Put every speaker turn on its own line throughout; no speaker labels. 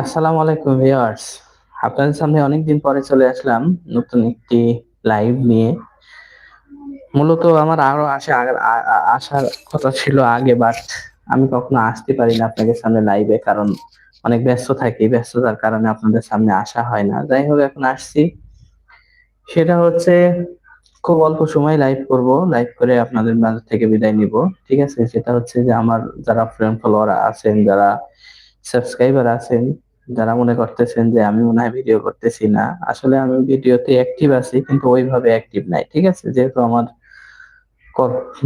আসসালামু আলাইকুম ভিউয়ার্স। আপনাদের সামনে অনেকদিন পরে চলে আসলাম নতুন একটি লাইভ নিয়ে। মূলত আমার আরও আসা, আসার কথা ছিল আগে বাট আমি কখনো আসতে পারি না আপনাদের সামনে লাইভে কারণ অনেক ব্যস্ত থাকি। ব্যস্ততার কারণে আপনাদের সামনে আসা হয় না। যাই হোক, এখন আসছি। সেটা হচ্ছে খুব অল্প সময় লাইভ করব লাইভ করে আপনাদের মাঝ থেকে বিদায় নিব। ঠিক আছে? সেটা হচ্ছে যে আমার যারা ফ্রেন্ড ফলোয়ার আছেন, যারা সাবস্ক্রাইবার আছেন, যারা মনে করতেছেন যে আমি মনে হয় ভিডিও করতেছি না, আসলে আমি ভিডিওতে অ্যাক্টিভ আছি কিন্তু ওইভাবে অ্যাক্টিভ নাই। ঠিক আছে? যেহেতু আমার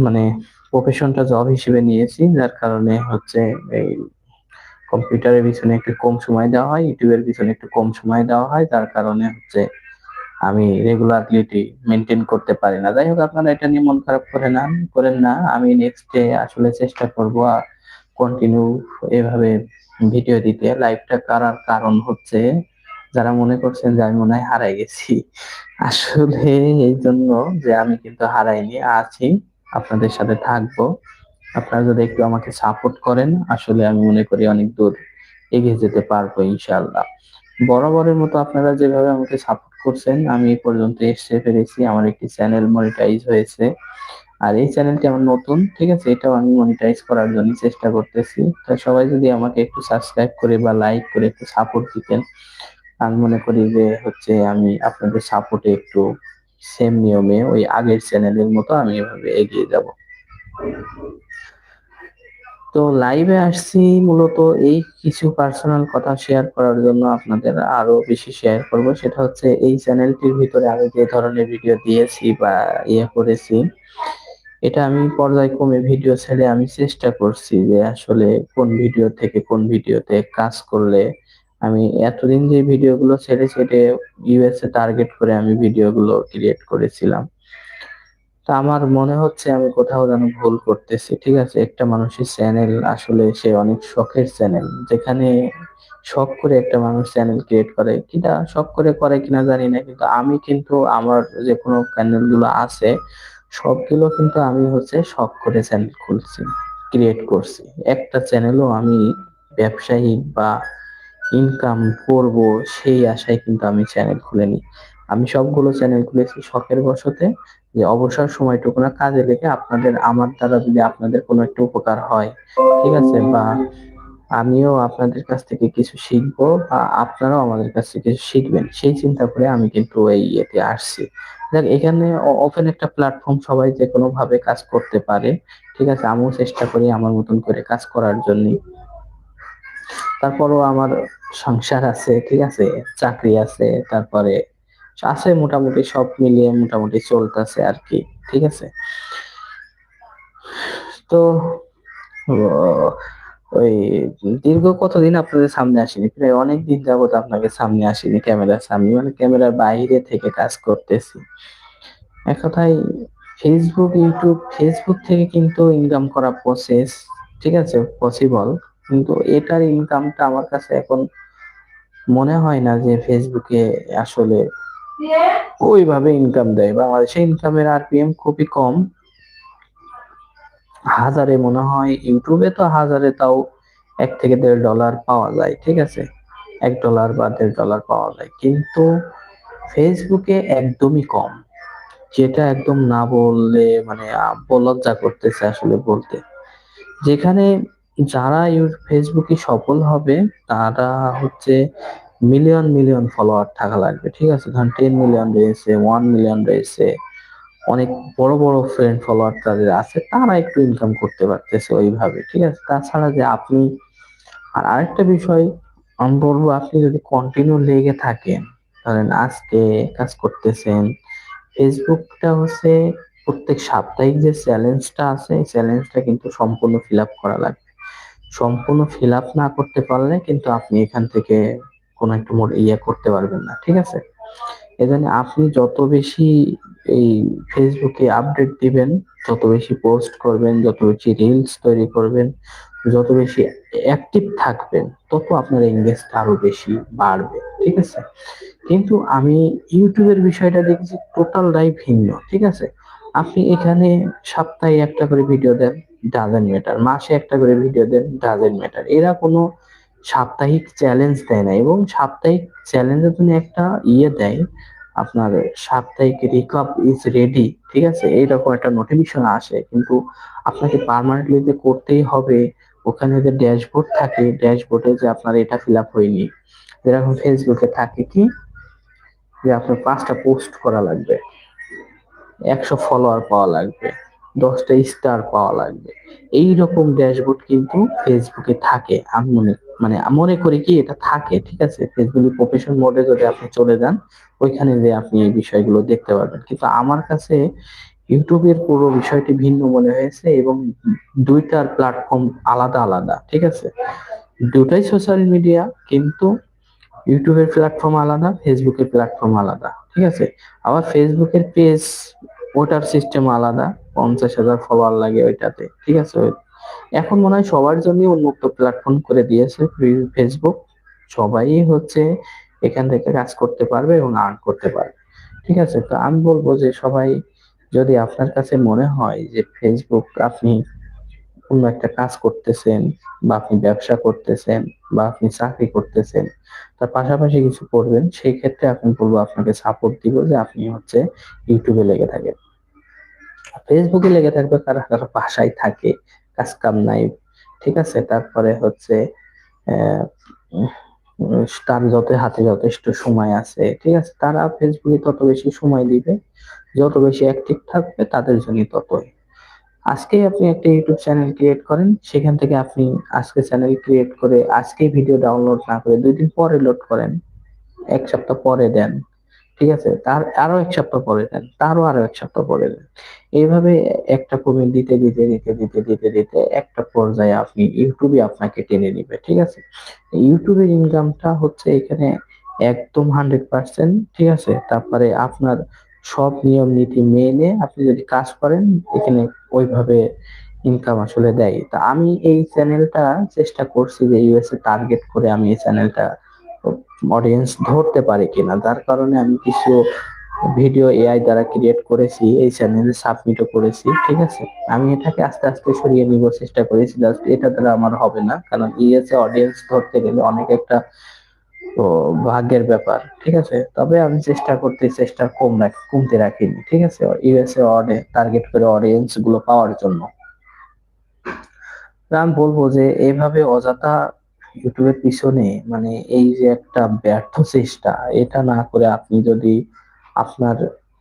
মানে প্রফেশনটা জব হিসেবে নিয়েছি, যার কারণে হচ্ছে এই কম্পিউটারের পিছনে একটু কম সময় দেওয়া হয় ইউটিউবের পিছনে একটু কম সময় দেওয়া হয়, যার কারণে হচ্ছে আমি রেগুলারলিটি মেনটেন করতে পারি না। যাই হোক, আপনারা এটা নিয়ে মন খারাপ করে না, করেন না। আমি নেক্সট ডে আসলে চেষ্টা করব কন্টিনিউ এভাবে ভিডিও দিতে। লাইভটা করার কারণ হচ্ছে, যারা মনে করছেন যে আমি মনে হয় হারাই গেছি, আসলে এই জন্য যে আমি কিন্তু হারাইনি, আছি, আপনাদের সাথে থাকব। আপনারা যদি একটু আমাকে সাপোর্ট করেন, আসলে আমি মনে করি অনেক দূর এগিয়ে যেতে পারব ইনশাল্লাহ বরাবরের মতো আপনারা যেভাবে আমাকে সাপোর্ট করছেন, আমি এই পর্যন্ত এসে পেরেছি আমার একটি চ্যানেল মনিটাইজ হয়েছে। আর এই চ্যানেলটি আমার নতুন, ঠিক আছে? এটাও আমি মনিটাইজ করার জন্য চেষ্টা করতেছি। তো সবাই যদি আমাকে একটু সাবস্ক্রাইব করে বা লাইক করে একটু সাপোর্ট দিতেন, আমি মনে করি যে হচ্ছে আমি আপনাদের সাপোর্টে একটু সেম নিয়মে ওই আগের চ্যানেলের মতো আমি এভাবে এগিয়ে যাব। তো লাইভে আসছি মূলত এই কিছু পার্সোনাল কথা শেয়ার করার জন্য আপনাদের আরও বেশি শেয়ার করব। সেটা হচ্ছে এই চ্যানেলটির ভিতরে আমি যে ধরনের ভিডিও দিয়েছি বা ইয়ে করেছি, এটা আমি পর্যায়ক্রমে ভিডিও ছেড়ে আমি চেষ্টা করছি যে আসলে কোন ভিডিও থেকে কোন ভিডিওতে কাজ করলে আমি এতদিন যে ভিডিওগুলো ছেড়ে ছেড়ে ইউএসএ টার্গেট করে আমি ভিডিওগুলো ক্রিয়েট করেছিলাম। তা আমার মনে হচ্ছে আমি কোথাও যেন ভুল করতেছি, ঠিক আছে? একটা মানুষের চ্যানেল আসলে সে অনেক শখের চ্যানেল যেখানে শখ করে একটা মানুষ চ্যানেল ক্রিয়েট করে কিনা, শখ করে করে কিনা জানি না, কিন্তু আমি কিন্তু আমার যে কোনো চ্যানেলগুলো আছে, সবগুলো কিন্তু আমি হচ্ছে শখ করে চ্যানেল খুলছি ক্রিয়েট করছি। একটা চ্যানেলও আমি ব্যবসায়িক বা ইনকাম করব সেই আশায় কিন্তু আমি চ্যানেল খুলেনি আমি সবগুলো চ্যানেল খুলেছি শখের বসতে যে অবসর সময়টুকু না কাজে লেগে আপনাদের, আমার দ্বারা যদি আপনাদের কোনো একটা উপকার হয়, ঠিক আছে? বা আমিও আপনাদের কাছ থেকে কিছু শিখব বা আপনারাও আমাদের কাছ থেকে কিছু শিখবেন, সেই চিন্তা করে আমি কিন্তু এই ইয়েতে আসছি। দেখ, এখানে ওপেন একটা প্ল্যাটফর্ম সবাই যে কোনো ভাবে কাজ করতে পারে, ঠিক আছে? আমিও চেষ্টা করি আমার মতন করে কাজ করার জন্য। তারপরও আমার সংসার আছে, ঠিক আছে? চাকরি আছে, তারপরে আছে মোটামুটি, সব মিলিয়ে মোটামুটি চলতেছে আর কি, ঠিক আছে? তো ওই দীর্ঘ কতদিন আপনাদের সামনে আসেনি? প্রায় অনেক দিন যাবত আপনাকে সামনে আসেনি ক্যামেরার সামনে মানে ক্যামেরার বাইরে থেকে কাজ করতেছি। এক কথায় ফেসবুক ইউটিউব ফেসবুক থেকে কিন্তু ইনকাম করা প্রসেস ঠিক আছে পসিবল কিন্তু এটার ইনকামটা আমার কাছে এখন মনে হয় না যে ফেসবুকে আসলে ওইভাবে ইনকাম দেয়। বাংলাদেশে ইনকামের আরপিএম খুবই কম। হাজারে মনে হয় ইউটিউবে তো হাজারে, তাও এক থেকে দেড় ডলার পাওয়া যায়, ঠিক আছে? এক ডলার বা দেড় ডলার পাওয়া যায়। কিন্তু ফেসবুকে একদমই কম। যেটা একদম না বললে মানে লজ্জা করতেছে আসলে বলতে। যেখানে যারা ফেসবুকে সফল হবে, তারা হচ্ছে মিলিয়ন মিলিয়ন ফলোয়ার থাকা লাগবে, ঠিক আছে? ধরেন টেন মিলিয়ন রয়েছে ওয়ান মিলিয়ন রয়েছে, অনেক বড় বড় ফ্রেন্ড ফলোয়ার তাদের আছে, তারা একটু ইনকাম করতে পারতেছে ওইভাবে, ঠিক আছে? তাছাড়া যে আপনি, আর আরেকটা বিষয়, আমি বলব আপনি যদি কন্টিনিউ লেগে থাকেন, ধরেন আজকে কাজ করতেছেন, ফেসবুকটা হচ্ছে প্রত্যেক সাপ্তাহিক যে চ্যালেঞ্জটা আছে চ্যালেঞ্জটা কিন্তু সম্পূর্ণ ফিল আপ করা লাগবে। সম্পূর্ণ ফিল আপ না করতে পারলে কিন্তু আপনি এখান থেকে কোনো একটু ইয়ে করতে পারবেন না, ঠিক আছে? এজন্য আপনি যত বেশি এই ফেসবুকে আপডেট দিবেন, যত বেশি পোস্ট করবেন, যত বেশি রিলস তৈরি করবেন, যত বেশি অ্যাক্টিভ থাকবেন, তত আপনার এঙ্গেজটা আরও বেশি বাড়বে, ঠিক আছে? কিন্তু আমি ইউটিউবের বিষয়টা দেখেছি টোটাল টোটালটাই ভিন্ন, ঠিক আছে? আপনি এখানে সপ্তাহে একটা করে ভিডিও দেন ডাজেন্ট ম্যাটার মাসে একটা করে ভিডিও দেন ডাজেন্ট ম্যাটার এরা কোনো সাপ্তাহিক চ্যালেঞ্জ দেয় না এবং সাপ্তাহিক চ্যালেঞ্জের জন্য একটা ইয়ে দেয়, আপনার সাপ্তাহিক রিকাপ ইজ রেডি ঠিক আছে? এইরকম একটা নোটিফিকেশন আসে, কিন্তু আপনাকে পার্মানেন্টলি যে করতেই হবে, ওখানে যে ড্যাশবোর্ড থাকে ড্যাশবোর্ডে যে আপনার এটা ফিল আপ হয়নি। যেরকম ফেসবুকে থাকে কি, যে আপনার পাঁচটা পোস্ট করা লাগবে। একশো ফলোয়ার পাওয়া লাগবে, দশটা স্টার পাওয়া লাগবে। এই রকম ড্যাশবোর্ড কিন্তু ফেসবুকে থাকে আমি মনে মানে মনে করি কি, এটা থাকে, ঠিক আছে? ফেসবুক প্রফেশন মোডে যদি আপনি চলে যান, ওইখানে যে আপনি এই বিষয়গুলো দেখতে পারবেন। কিন্তু আমার কাছে ইউটিউবের পুরো বিষয়টি ভিন্ন মনে হয়েছে এবং দুইটার প্ল্যাটফর্ম আলাদা আলাদা, ঠিক আছে? দুটাই সোশ্যাল মিডিয়া কিন্তু ইউটিউবের প্ল্যাটফর্ম আলাদা ফেসবুকের প্ল্যাটফর্ম আলাদা, ঠিক আছে? আবার ফেসবুকের পেজ ওটার সিস্টেম আলাদা, পঞ্চাশ হাজার ফলোয়ার লাগে ওইটাতে, ঠিক আছে? এখন মনে হয় সবার জন্য উন্মুক্ত প্ল্যাটফর্ম করে দিয়েছে ফেসবুক সবাই হচ্ছে এখান থেকে কাজ করতে পারবে এবং আর্ন করতে পারবে। ঠিক আছে? তো আমি বলব যে সবাই যদি আপনার কাছে মনে হয় যে ফেসবুক আপনি কোনো একটা কাজ করতেছেন বা আপনি ব্যবসা করতেছেন বা আপনি চাকরি করতেছেন, তার পাশাপাশি কিছু করবেন, সেই ক্ষেত্রে আপনি বলব আপনাকে সাপোর্ট দিব যে আপনি হচ্ছে ইউটিউবে লেগে থাকেন। ফেসবুকে লেগে থাকবে কারা? কারা বাসায় থাকে কাজ কাম নাই, ঠিক আছে? তারপরে হচ্ছে তার যত হাতে যথেষ্ট সময় আছে, ঠিক আছে? তারা ফেসবুকে তত বেশি সময় দিবে, যত বেশি অ্যাক্টিভ থাকবে, তাদের জন্য ততই। আজকেই আপনি একটা ইউটিউব চ্যানেল ক্রিয়েট করেন, সেখান থেকে আপনি আজকে চ্যানেল ক্রিয়েট করে, আজকেই ভিডিও ডাউনলোড না করে দুই দিন পরে লোড করেন, এক সপ্তাহ পরে দেন। ঠিক আছে? তার আরও এক সপ্তাহ পরে দেন, তারও আরও এক সপ্তাহ পরে দেন। এইভাবে একটা কমেন্ট দিতে দিতে দিতে দিতে দিতে দিতে একটা পর্যায়ে আপনি ইউটিউবে আপনাকে টেনে নিবে, ঠিক আছে? ইউটিউবের ইনকামটা হচ্ছে এখানে একদম হান্ড্রেড পার্সেন্ট, ঠিক আছে? তারপরে আপনার সব নিয়ম, নীতি মেনে আপনি যদি কাজ করেন, এখানে ওইভাবে ইনকাম আসলে দেয়। তা আমি এই চ্যানেলটা চেষ্টা করছি যে ইউএসএ টার্গেট করে আমি এই চ্যানেলটা অডিয়েন্স ধরতে পারে কিনা যার কারণে আমি কিছু ভিডিও এআই দ্বারা ক্রিয়েট করেছি, এই চ্যানেলে সাবমিটও করেছি, ঠিক আছে? আমি এটাকে আস্তে আস্তে সরিয়ে নিব, চেষ্টা করেছি জাস্ট এটা দ্বারা আমার হবে না, কারণ ইএসএ অডিয়েন্স ধরতে গেলে অনেক একটা ভাগ্যের ব্যাপার, ঠিক আছে? তবে আমি চেষ্টা করতে, চেষ্টা কম রাখি, কমতে রাখিনি, ঠিক আছে? ইউএসএ অডে টার্গেট করে অডিয়েন্সগুলো পাওয়ার জন্য। আমি বলব যে এইভাবে অযথা ইউটিউবের পিছনে মানে এই যে একটা ব্যর্থ চেষ্টা, এটা না করে আপনি যদি আপনার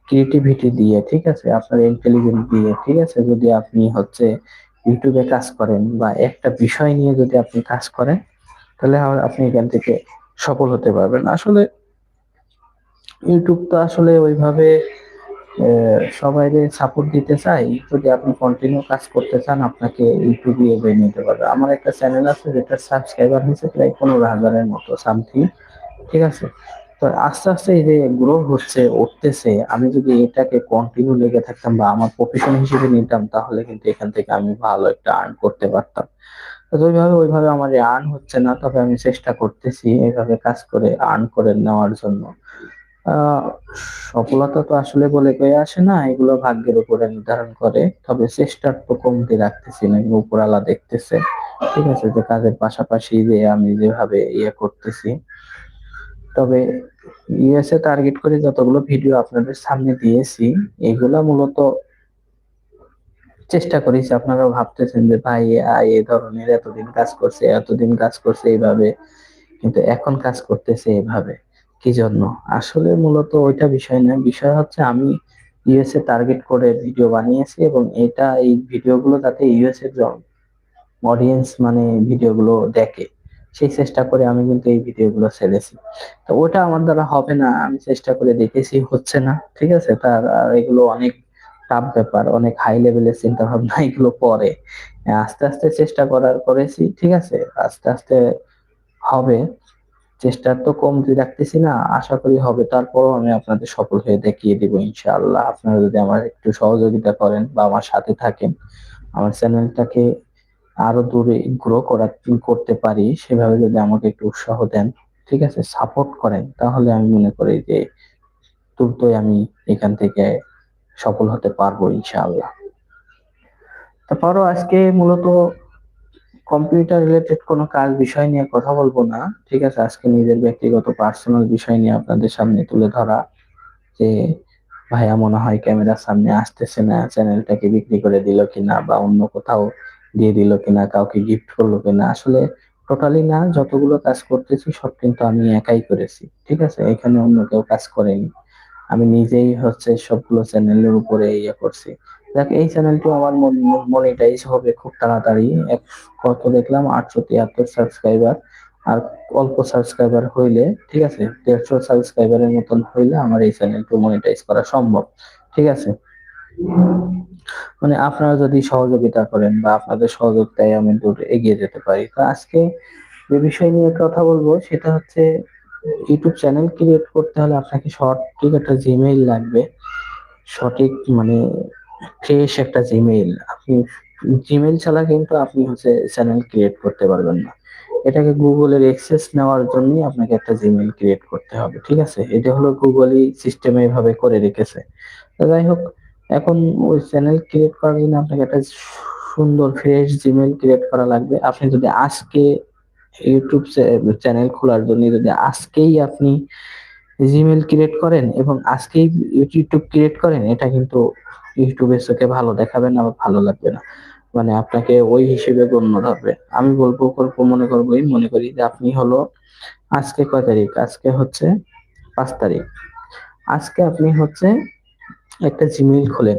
ক্রিয়েটিভিটি দিয়ে, ঠিক আছে, আপনার ইন্টেলিজেন্স দিয়ে, ঠিক আছে, যদি আপনি হচ্ছে ইউটিউবে কাজ করেন বা একটা বিষয় নিয়ে যদি আপনি কাজ করেন, তাহলে আপনি এখান থেকে সফল হতে পারবেন। আসলে ইউটিউব তো আসলে ওইভাবে সবাই সাপোর্ট দিতে চাই যদি আপনি কন্টিনিউ কাজ করতে চান, আপনাকে ইউটিউবে এগিয়ে নিতে পারবে। আমার একটা চ্যানেল আছে যেটা সাবস্ক্রাইবার হয়েছে প্রায় পনেরো হাজারের মতো সামথিং ঠিক আছে? তো আস্তে আস্তে এই যে গ্রো হচ্ছে, উঠতেছে, আমি যদি এটাকে কন্টিনিউ লেগে থাকতাম বা আমার প্রফেশন হিসেবে নিতাম, তাহলে কিন্তু এখান থেকে আমি ভালো একটা আর্ন করতে পারতাম। ওইভাবে ওইভাবে আমার আর্ন হচ্ছে না, তবে আমি চেষ্টা করতেছি এইভাবে কাজ করে আর্ন করে নেওয়ার জন্য। সফলতা তো আসলে বলে কয়ে আসে না, এগুলো ভাগ্যের উপরে নির্ধারণ করে। তবে চেষ্টার তো কমতে রাখতেছি না উপরালা দেখতেছে। ঠিক আছে, যে কাজের পাশাপাশি যে আমি যেভাবে ইয়ে করতেছি। তবে ইউএসএ টার্গেট করে যতগুলো ভিডিও আপনাদের সামনে দিয়েছি, এগুলা মূলত চেষ্টা করেছি। আপনারা ভাবতেছেন যে, ভাই এই ধরনের এতদিন কাজ করছে, এতদিন কাজ করছে এইভাবে, কিন্তু এখন কাজ করতেছে এইভাবে কি জন্য? আসলে মূলত ওইটা বিষয় না বিষয় হচ্ছে আমি ইউএসএ টার্গেট করে ভিডিও বানিয়েছি এবং এটা এই ভিডিওগুলো যাতে ইউএসএ অডিয়েন্স মানে ভিডিওগুলো দেখে, সেই চেষ্টা করে আমি কিন্তু এই ভিডিওগুলো ছেড়েছি। তো ওটা আমার দ্বারা হবে না, আমি চেষ্টা করে দেখেছি, হচ্ছে না, ঠিক আছে? তার এগুলো অনেক টাফ ব্যাপার, অনেক হাই লেভেলের চিন্তা ভাবনা এগুলো পরে। আস্তে আস্তে চেষ্টা করার করেছি, ঠিক আছে? আস্তে আস্তে হবে। চেষ্টা তো কমতি রাখতেছি না, আশা করি হবে। তারপরও আমি আপনাদের সফল হয়ে দেখিয়ে দিব ইনশাআল্লাহ। আপনারা যদি আমার একটু সহযোগিতা করেন বা আমার সাথে থাকেন, আমার চ্যানেলটাকে আরও দূরে গ্রো করা করতে পারি, সেভাবে যদি আমাকে একটু উৎসাহ দেন, ঠিক আছে সাপোর্ট করেন, তাহলে আমি মনে করি যে দ্রুতই আমি এখান থেকে সফল হতে পারব ইনশাআল্লাহ। তারপরও আজকে মূলত কম্পিউটার রিলেটেড কোনো কাজ বিষয় নিয়ে কথা বলব না, ঠিক আছে? আজকে নিজের ব্যক্তিগত পার্সোনাল বিষয় নিয়ে আপনাদের সামনে তুলে ধরা, যে ভাইয়া মনে হয় ক্যামেরার সামনে আসতেছে না, চ্যানেলটাকে বিক্রি করে দিল কিনা বা অন্য কোথাও দিয়ে দিল কিনা, কাউকে গিফট করল কিনা, আসলে টোটালি না, যতগুলো কাজ করতেছি সব কিন্তু আমি একাই করেছি, ঠিক আছে? এখানে অন্য কেউ কাজ করেনি, আমি নিজেই হচ্ছে সবগুলো চ্যানেলের উপরে ইয়ে করছি। দেখ, এই চ্যানেলটি আমার মনিটাইজ হবে খুব তাড়াতাড়ি। এক কত দেখলাম? আটশো তিয়াত্তর সাবস্ক্রাইবার আর অল্প সাবস্ক্রাইবার হইলে, ঠিক আছে? দেড়শো সাবস্ক্রাইবারের মতন হইলে আমার এই চ্যানেলটি মনিটাইজ করা সম্ভব, ঠিক আছে? মানে আপনারা যদি সহযোগিতা করেন বা আপনাদের সহযোগিতায় আমি দূর এগিয়ে যেতে পারি। তো আজকে যে বিষয় নিয়ে কথা বলব, সেটা হচ্ছে ইউটিউব চ্যানেল ক্রিয়েট করতে হলে আপনাকে সঠিক একটা জিমেইল লাগবে। সঠিক মানে ফ্রেশ একটা জিমেইল আপনি জিমেইল ছাড়া কিন্তু আপনি হচ্ছে চ্যানেল ক্রিয়েট করতে পারবেন না। এটাকে গুগলের এক্সেস নেওয়ার জন্যই আপনাকে একটা জিমেইল ক্রিয়েট করতে হবে, ঠিক আছে? এটা হলো গুগলই সিস্টেমে এভাবে করে রেখেছে। যাই হোক, এখন ওই চ্যানেল ক্রিয়েট করার জন্য আপনাকে একটা সুন্দর ফ্রেশ জিমেইল ক্রিয়েট করা লাগবে। আপনি যদি আজকে ইউটিউব চ্যানেল খোলার জন্য যদি আজকেই আপনি জিমেল ক্রিয়েট করেন এবং আজকেই ইউটিউব ক্রিয়েট করেন, এটা কিন্তু ইউটিউবের চোখে ভালো দেখাবে না ভালো লাগবে না। মানে আপনাকে ওই হিসেবে গণ্য ধরবে আমি বলব করব মনে করব মনে করি যে আপনি হলো, আজকে কয় তারিখ? আজকে হচ্ছে পাঁচ তারিখ। আজকে আপনি হচ্ছে একটা জিমেইল খোলেন।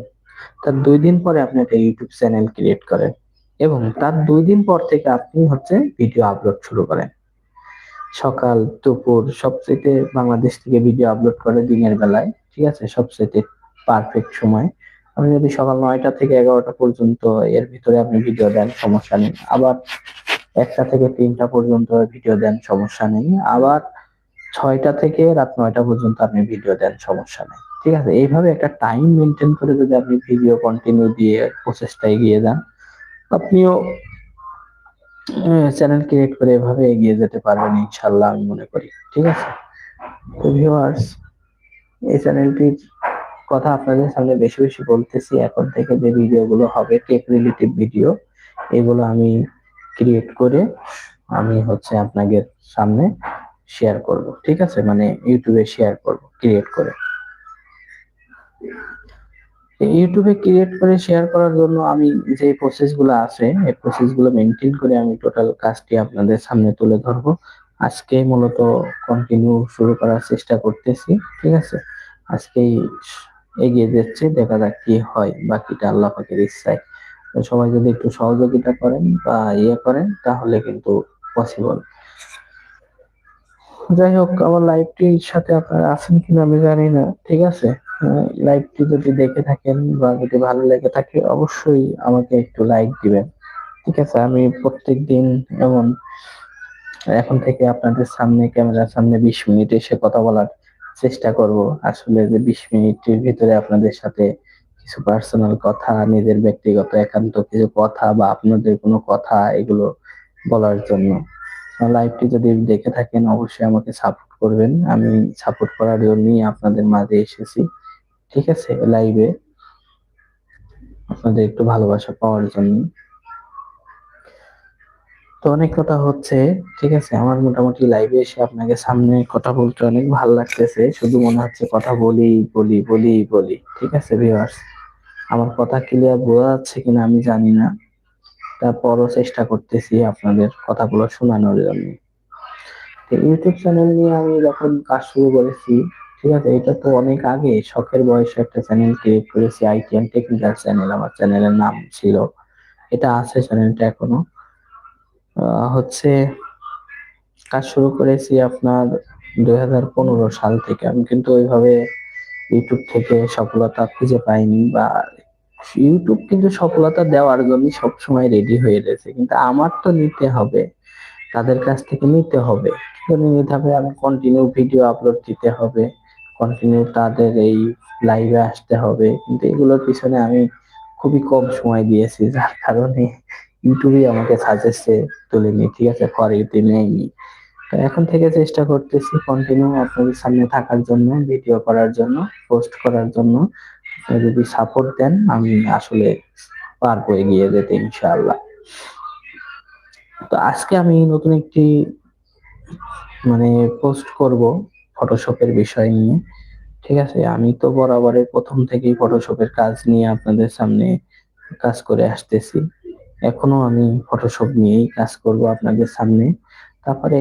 তার দুই দিন পরে আপনি একটা ইউটিউব চ্যানেল ক্রিয়েট করেন এবং তার দুই দিন পর থেকে আপনি হচ্ছে ভিডিও আপলোড শুরু করেন। সকাল, দুপুর সবচেয়ে বাংলাদেশ থেকে ভিডিও আপলোড করে দিনের বেলায়, ঠিক আছে? সবচেয়ে পারফেক্ট সময়। আপনি যদি সকাল নয়টা থেকে এগারোটা পর্যন্ত এর ভিতরে আপনি ভিডিও দেন, সমস্যা নেই। আবার একটা থেকে তিনটা পর্যন্ত ভিডিও দেন, সমস্যা নেই। আবার ছয়টা থেকে রাত নয়টা পর্যন্ত আপনি ভিডিও দেন, সমস্যা নেই। ঠিক আছে? এইভাবে একটা টাইম মেনটেন করে যদি আপনি ভিডিও কন্টিনিউ দিয়ে প্রসেসটা এগিয়ে যান, আপনিও চ্যানেল ক্রিয়েট করে এভাবে এগিয়ে যেতে পারবেন ইনশাল্লাহ আমি মনে করি। ঠিক আছে? তো এই চ্যানেলটির কথা আপনাদের সামনে বেশি বেশি বলতেছি। এখন থেকে যে ভিডিওগুলো হবে টেক রিলেটিভ ভিডিও এগুলো আমি ক্রিয়েট করে আমি হচ্ছে আপনাদের সামনে শেয়ার করব। ঠিক আছে? মানে ইউটিউবে শেয়ার করব ক্রিয়েট করে। ইউটিউবে ক্রিয়েট করে শেয়ার করার জন্য আমি যে প্রসেসগুলো আছে, এই প্রসেসগুলো মেনটেন করে আমি টোটাল কাজটি আপনাদের সামনে তুলে ধরবো। আজকে মূলত কন্টিনিউ শুরু করার চেষ্টা করতেছি, ঠিক আছে? আজকেই এগিয়ে যাচ্ছে, দেখা যাক কি হয়, বাকিটা আল্লাহ পাকের ইচ্ছায়। সবাই যদি একটু সহযোগিতা করেন বা ইয়ে করেন, তাহলে কিন্তু পসিবল যাই হোক, আমার লাইভটির সাথে আপনারা আছেন কিনা আমি জানি না, ঠিক আছে? লাইভটি যদি দেখে থাকেন বা যদি ভালো লেগে থাকে, অবশ্যই আমাকে একটু লাইক দিবেন। ঠিক আছে, আমি প্রত্যেক দিন এমন, এখন থেকে আপনাদের সামনে, ক্যামেরার সামনে বিশ মিনিট এসে কথা বলার চেষ্টা করব আসলে যে বিশ মিনিটের ভিতরে আপনাদের সাথে কিছু পার্সোনাল কথা, নিজের ব্যক্তিগত একান্ত কিছু কথা বা আপনাদের কোনো কথা এগুলো বলার জন্য। লাইভটি যদি দেখে থাকেন, অবশ্যই আমাকে সাপোর্ট করবেন। আমি সাপোর্ট করার জন্যই আপনাদের মাঝে এসেছি। ঠিক আছে লাইভে আপনাদের একটু ভালোবাসা পাওয়ার জন্য। তো অনেক কথা হচ্ছে, ঠিক আছে? আমার মোটামুটি লাইভে এসে আপনাকে সামনে কথা বলতে অনেক ভালো লাগতেছে। শুধু মনে হচ্ছে কথা বলি বলি বলি বলি, ঠিক আছে ভিউয়ার্স আমার কথা ক্লিয়ার বোঝা যাচ্ছে কিনা আমি জানি না। তারপরও চেষ্টা করতেছি আপনাদের কথাগুলো শোনানোর জন্য। ইউটিউব চ্যানেল নিয়ে আমি যখন কাজ শুরু করেছি, ঠিক আছে? এটা তো অনেক আগে, শখের বয়সে একটা চ্যানেল ক্রিয়েট করেছি আইটি এন্ড টেকনিক্যাল চ্যানেল আমার চ্যানেলের নাম ছিল। এটা আছে চ্যানেলটা এখনও। হচ্ছে কাজ শুরু করেছি আপনার দু হাজার পনেরো সাল থেকে। আমি কিন্তু ওইভাবে ইউটিউব থেকে সফলতা খুঁজে পাইনি বা ইউটিউব কিন্তু সফলতা দেওয়ার জন্য সবসময় রেডি হয়ে রয়েছে। কিন্তু আমার তো নিতে হবে, তাদের কাছ থেকে নিতে হবে। নিতে হবে, আমি কন্টিনিউ ভিডিও আপলোড দিতে হবে কন্টিনিউ তাদের এই লাইভে আসতে হবে। কিন্তু এগুলোর পিছনে আমি খুবই কম সময় দিয়েছি, যার কারণে ইউটিউবে আমাকে সাজেস্টে তুলেনি ঠিক আছে? পরে ফরিতে নেয়নি তো এখন থেকে চেষ্টা করতেছি কন্টিনিউ আপনাদের সামনে থাকার জন্য ভিডিও করার জন্য পোস্ট করার জন্য। যদি সাপোর্ট দেন, আমি আসলে পারব এগিয়ে যেতে, ইনশাআল্লাহ। তো আজকে আমি নতুন একটি মানে পোস্ট করব ফটোশপের বিষয় নিয়ে, ঠিক আছে? আমি তো বরাবরের প্রথম থেকেই ফটোশপের কাজ নিয়ে আপনাদের সামনে কাজ করে আসতেছি। এখনও আমি ফটোশপ নিয়েই কাজ করব আপনাদের সামনে। তারপরে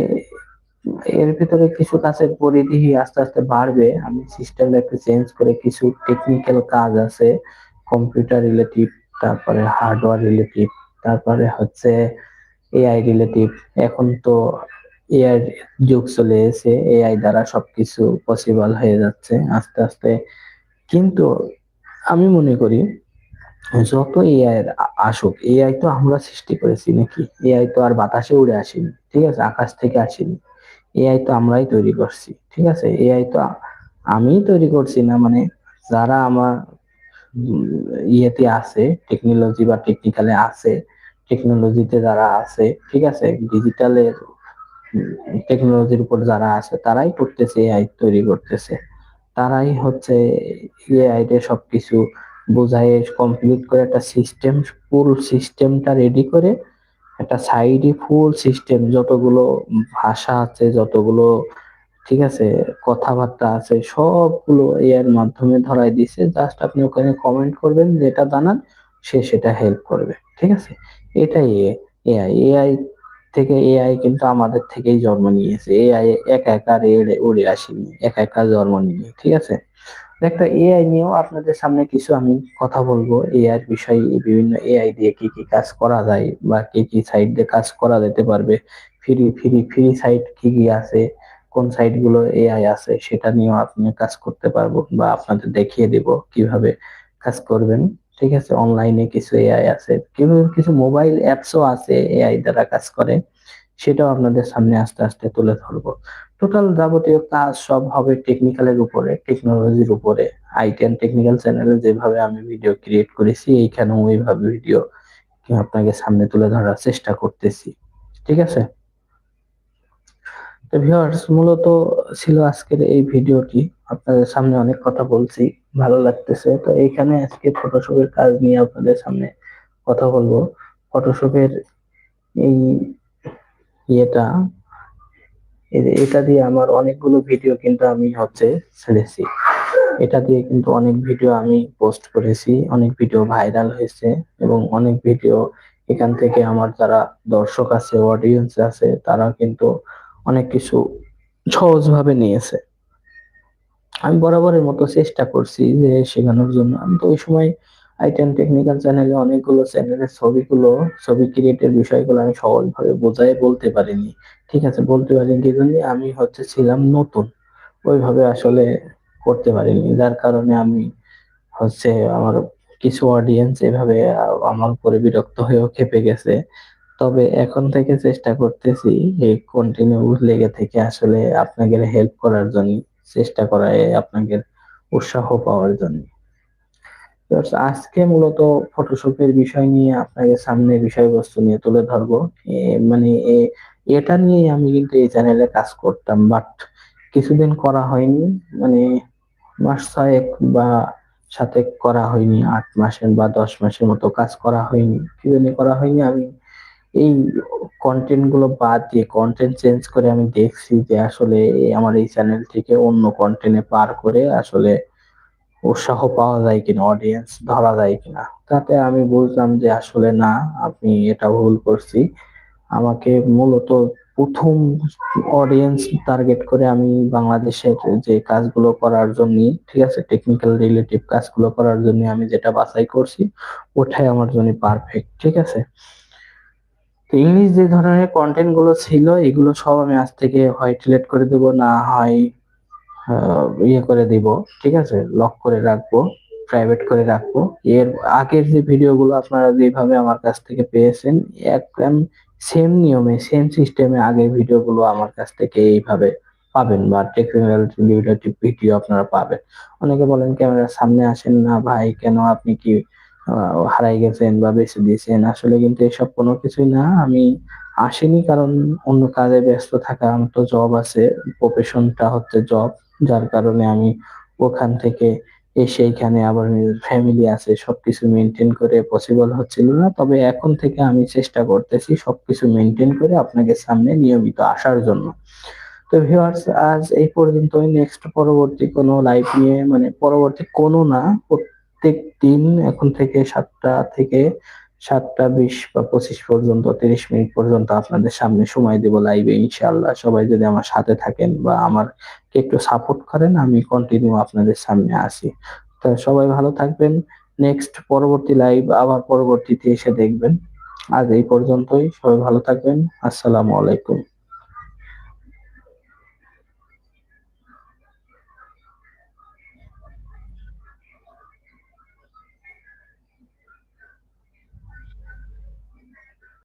এর ভিতরে কিছু কাজের পরিধি আস্তে আস্তে বাড়বে। আমি সিস্টেমটা একটু চেঞ্জ করে কিছু টেকনিক্যাল কাজ আছে কম্পিউটার রিলেটিভ তারপরে হার্ডওয়্যার রিলেটিভ তারপরে হচ্ছে এআই রিলেটিভ এখন তো এআই যুগ চলে এসে এআই দ্বারা সবকিছু পসিবল হয়ে যাচ্ছে আস্তে আস্তে। কিন্তু আমি মনে করি যত এআই আসুক এআই তো আমরা সৃষ্টি করেছি নাকি? এআই তো আর বাতাসে উড়ে আসেনি, ঠিক আছে? আকাশ থেকে আসেনি। এআই তো আমরাই তৈরি করছি, ঠিক আছে? এআই তো আমিই তৈরি করছি না মানে যারা আমার ইয়েতে আছে টেকনোলজি বা টেকনিক্যালে আছে টেকনোলজিতে যারা আছে, ঠিক আছে? ডিজিটালের টেকনোলজির উপর যারা আছে, তারাই করতেছে এআই তৈরি করতেছে। তারাই হচ্ছে এআই তে সবকিছু বোঝায় কমপ্লিট করে একটা সিস্টেম ফুল সিস্টেমটা রেডি করে একটা সাইডে ফুল সিস্টেম যতগুলো ভাষা আছে, যতগুলো, ঠিক আছে, কথাবার্তা আছে, সবগুলো এর মাধ্যমে ধরাই দিছে। জাস্ট আপনি ওখানে কমেন্ট করবেন, যেটা জানান, সে সেটা হেল্প করবে, ঠিক আছে? এটাই এআই এআই থেকে এআই কিন্তু আমাদের থেকেই জন্ম নিয়েছে। এআই একা একা উড়ে আসেনি, একা একা জন্ম নিয়ে ঠিক আছে? একটা এআই নিয়েও আপনাদের সামনে কিছু আমি কথা বলব। এআই বিষয়ে বিভিন্ন এআই দিয়ে কি কি কাজ করা যায় বা কি কি সাইট দিয়ে কাজ করা যেতে পারবে। ফ্রি ফ্রি ফ্রি সাইট কি কি আছে? কোন সাইটগুলো এআই আছে? সেটা নিয়েও আপনি কাজ করতে পারব বা আপনাদের দেখিয়ে দিব কীভাবে কাজ করবেন। ঠিক আছে? অনলাইনে কিছু এআই আছে। কিছু মোবাইল অ্যাপসও আছে এআই দ্বারা কাজ করে। সেটাও আপনাদের সামনে আস্তে আস্তে তুলে ধরবো। টোটাল যাবতীয় কাজ সব হবে টেকনিক্যালের উপরে টেকনোলজির উপরে। আইটি অ্যান্ড টেকনিক্যাল চ্যানেলে যেভাবে আমি ভিডিও ক্রিয়েট করেছি এইখানেও ওইভাবে ভিডিও আপনাকে সামনে তুলে ধরার চেষ্টা করতেছি। ঠিক আছে? তো ভিউয়ার্স মূলত ছিল আজকের এই ভিডিওটি। আপনাদের সামনে অনেক কথা বলছি, ভালো লাগতেছে। তো এইখানে আজকে ফটোশপের কাজ নিয়ে আপনাদের সামনে কথা বলব। ফটোশপের এই ইয়েটা এটা দিয়ে আমার অনেকগুলো ভিডিও কিন্তু আমি হচ্ছে ছেড়েছি। এটা দিয়ে কিন্তু অনেক ভিডিও আমি পোস্ট করেছি, অনেক ভিডিও ভাইরাল হয়েছে এবং অনেক ভিডিও এখান থেকে আমার যারা দর্শক আছে অডিয়েন্স আছে, তারা কিন্তু অনেক কিছু সহজভাবে নিয়েছে। আমি বরাবরের মতো চেষ্টা করছি যে শেখানোর জন্য। আমি তো ওই সময় আইটেন টেকনিক্যাল চ্যানেলে অনেকগুলো চ্যানেলের ছবিগুলো, ছবি ক্রিয়েটের বিষয়গুলো আমি সহজভাবে বোঝাই বলতে পারিনি। ঠিক আছে, বলতে পারিনি কি জন্য? আমি হচ্ছে ছিলাম নতুন। ওইভাবে আসলে করতে পারিনি। যার কারণে আমি হচ্ছে আমার কিছু অডিয়েন্স এভাবে আমার উপরে বিরক্ত হয়েও খেপে গেছে। তবে এখন থেকে চেষ্টা করতেছি এই কন্টিনিউ লেগে থেকে আসলে আপনাদের হেল্প করার জন্য, চেষ্টা করায় আপনাদের উৎসাহ পাওয়ার জন্য। আজকে মূলত ফটোশপের বিষয় নিয়ে আপনাদের সামনে বিষয়বস্তু নিয়ে তুলে ধরবো। মানে এটা নিয়ে আমি কিন্তু এই চ্যানেলে কাজ করতাম বাট কিছুদিন করা হয়নি। মানে মাস ছয়েক বা সাথে করা হয়নি, আট মাসের বা দশ মাসের মতো কাজ করা হয়নি। কি জন্য করা হয়নি, আমি এই কন্টেন্টগুলো বাদ দিয়ে কন্টেন্ট চেঞ্জ করে আমি দেখছি যে আসলে আমার এই চ্যানেল থেকে অন্য কন্টেন্টে পার করে আসলে উৎসাহ পাওয়া যায় কিনা অডিয়েন্স ধরা যায় কিনা, তাতে আমি বুঝলাম যে আসলে না, আপনি এটা ভুল করছি। আমাকে মূলত প্রথম অডিয়েন্স টার্গেট করে আমি বাংলাদেশের যে কাজগুলো করার জন্য ঠিক আছে টেকনিক্যাল রিলেটিভ কাজগুলো করার জন্য আমি যেটা বাছাই করছি, ওটাই আমার জন্য পারফেক্ট ঠিক আছে? ইংলিশ যে ধরনের কন্টেন্টগুলো ছিল, এগুলো সব আমি আজ থেকে হয় ডিলেট করে দেবো, না হয় ইয়ে করে দিব, ঠিক আছে? লক করে রাখব প্রাইভেট করে রাখব। এর আগের যে ভিডিওগুলো আপনারা যেভাবে আমার কাছ থেকে পেয়েছেন, একদম সেম নিয়মে সেম সিস্টেমে আগের ভিডিওগুলো আমার কাছ থেকে এইভাবে পাবেন বা টেকনিক্যাল ভিডিও আপনারা পাবেন। অনেকে বলেন, ক্যামেরার সামনে আসেন না ভাই, কেন আপনি কি হারাই গেছেন বা বেছে দিয়েছেন? আসলে কিন্তু এসব কোনো কিছুই না। আমি আসিনি কারণ অন্য কাজে ব্যস্ত থাকা, আমার তো জব আছে প্রফেশনটা হচ্ছে জব যার কারণে আমি ওখান থেকে এসে এখানে আবার নিজের ফ্যামিলি আছে, সবকিছু মেনটেন করে পসিবল হচ্ছিল না। তবে এখন থেকে আমি চেষ্টা করতেছি সবকিছু মেনটেন করে আপনাদের সামনে নিয়মিত আসার জন্য। তো ভিউয়ার্স আজ এই পর্যন্তই। নেক্সট পরবর্তী কোনো লাইভ নিয়ে মানে পরবর্তী কোনো না, প্রত্যেক দিন এখন থেকে সাতটা থেকে সাতটা বিশ বা পঁচিশ পর্যন্ত, তিরিশ মিনিট পর্যন্ত আপনাদের সামনে সময় দেব লাইভে ইনশাআল্লাহ। সবাই যদি আমার সাথে থাকেন বা আমার একটু সাপোর্ট করেন, আমি কন্টিনিউ আপনাদের সামনে আসি তো সবাই ভালো থাকবেন। নেক্সট পরবর্তী লাইভ আবার পরবর্তীতে এসে দেখবেন। আজ এই পর্যন্তই। সবাই ভালো থাকবেন। আসসালামু আলাইকুম।